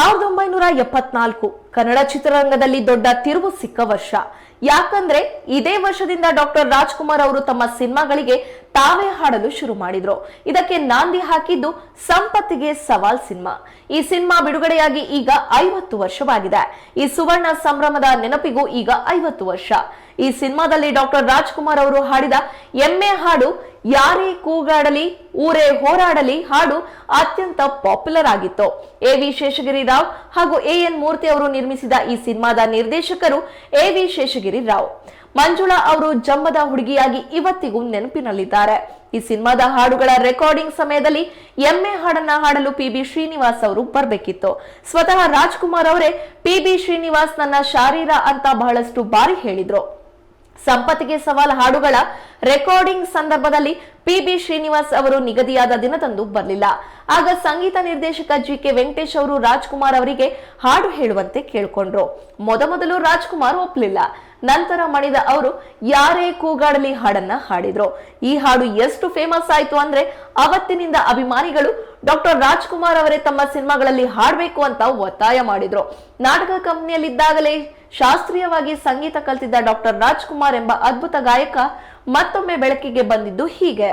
ಸಾವಿರದ ಒಂಬೈನೂರ ಎಪ್ಪತ್ನಾಲ್ಕು ಕನ್ನಡ ಚಿತ್ರರಂಗದಲ್ಲಿ ದೊಡ್ಡ ತಿರುವು ಸಿಕ್ಕ ವರ್ಷ. ಯಾಕಂದ್ರೆ ಇದೇ ವರ್ಷದಿಂದ ಡಾಕ್ಟರ್ ರಾಜ್ಕುಮಾರ್ ಅವರು ತಮ್ಮ ಸಿನಿಮಾಗಳಿಗೆ ತಾವೇ ಹಾಡಲು ಶುರು ಮಾಡಿದ್ರು. ಇದಕ್ಕೆ ನಾಂದಿ ಹಾಕಿದ್ದು ಸಂಪತ್ತಿಗೆ ಸವಾಲ್ ಸಿನಿಮಾ. ಈ ಸಿನಿಮಾ ಬಿಡುಗಡೆಯಾಗಿ ಈಗ ಐವತ್ತು ವರ್ಷವಾಗಿದೆ. ಈ ಸುವರ್ಣ ಸಂಭ್ರಮದ ನೆನಪಿಗೂ ಈಗ ಐವತ್ತು ವರ್ಷ. ಈ ಸಿನಿಮಾದಲ್ಲಿ ಡಾಕ್ಟರ್ ರಾಜ್ಕುಮಾರ್ ಅವರು ಹಾಡಿದ ಎಮ್ಮೆ ಹಾಡು ಯಾರೇ ಕೂಗಾಡಲಿ, ಊರೇ ಹೋರಾಡಲಿ, ಹಾಡು ಅತ್ಯಂತ ಪಾಪ್ಯುಲರ್ ಆಗಿತ್ತು. ಎ ವಿ ಶೇಷಗಿರಿ ರಾವ್ ಹಾಗೂ ಎ ಎನ್ ಮೂರ್ತಿ ಅವರು ನಿರ್ಮಿಸಿದ ಈ ಸಿನಿಮಾದ ನಿರ್ದೇಶಕರು ಎ ವಿ ಶೇಷಗಿರಿ ರಾವ್. ಮಂಜುಳಾ ಅವರು ಜಂಬದ ಹುಡುಗಿಯಾಗಿ ಇವತ್ತಿಗೂ ನೆನಪಿನಲ್ಲಿದ್ದಾರೆ. ಈ ಸಿನಿಮಾದ ಹಾಡುಗಳ ರೆಕಾರ್ಡಿಂಗ್ ಸಮಯದಲ್ಲಿ ಎಮ್ಮೆ ಹಾಡನ್ನ ಹಾಡಲು ಪಿ ಬಿ ಶ್ರೀನಿವಾಸ್ ಅವರು ಬರಬೇಕಿತ್ತು. ಸ್ವತಃ ರಾಜ್ಕುಮಾರ್ ಅವರೇ ಪಿ ಬಿ ಶ್ರೀನಿವಾಸ್ ನನ್ನ ಶಾರೀರ ಅಂತ ಬಹಳಷ್ಟು ಬಾರಿ ಹೇಳಿದ್ರು. ಸಂಪತ್ತಿಗೆ ಸವಾಲ್ ಹಾಡುಗಳ ರೆಕಾರ್ಡಿಂಗ್ ಸಂದರ್ಭದಲ್ಲಿ ಪಿ ಬಿ ಶ್ರೀನಿವಾಸ್ ಅವರು ನಿಗದಿಯಾದ ದಿನದಂದು ಬರಲಿಲ್ಲ. ಆಗ ಸಂಗೀತ ನಿರ್ದೇಶಕ ಜಿ ಕೆ ವೆಂಕಟೇಶ್ ಅವರು ರಾಜ್ಕುಮಾರ್ ಅವರಿಗೆ ಹಾಡು ಹೇಳುವಂತೆ ಕೇಳಿಕೊಂಡ್ರು. ಮೊದಮೊದಲು ರಾಜ್ಕುಮಾರ್ ಒಪ್ಪಲಿಲ್ಲ. ನಂತರ ಮಣಿದ ಅವರು, ಯಾರೇ ಕೂಗಾಡಲಿ ಹಾಡನ್ನ ಹಾಡಿದ್ರು. ಈ ಹಾಡು ಎಷ್ಟು ಫೇಮಸ್ ಆಯ್ತು ಅಂದ್ರೆ ಅವತ್ತಿನಿಂದ ಅಭಿಮಾನಿಗಳು ಡಾಕ್ಟರ್ ರಾಜ್ಕುಮಾರ್ ಅವರೇ ತಮ್ಮ ಸಿನಿಮಾಗಳಲ್ಲಿ ಹಾಡಬೇಕು ಅಂತ ಒತ್ತಾಯ ಮಾಡಿದ್ರು. ನಾಟಕ ಕಂಪನಿಯಲ್ಲಿದ್ದಾಗಲೇ ಶಾಸ್ತ್ರೀಯವಾಗಿ ಸಂಗೀತ ಕಲಿತಿದ್ದ ಡಾಕ್ಟರ್ ರಾಜ್ಕುಮಾರ್ ಎಂಬ ಅದ್ಭುತ ಗಾಯಕ ಮತ್ತೊಮ್ಮೆ ಬೆಳಕಿಗೆ ಬಂದಿದ್ದು ಹೀಗೆ.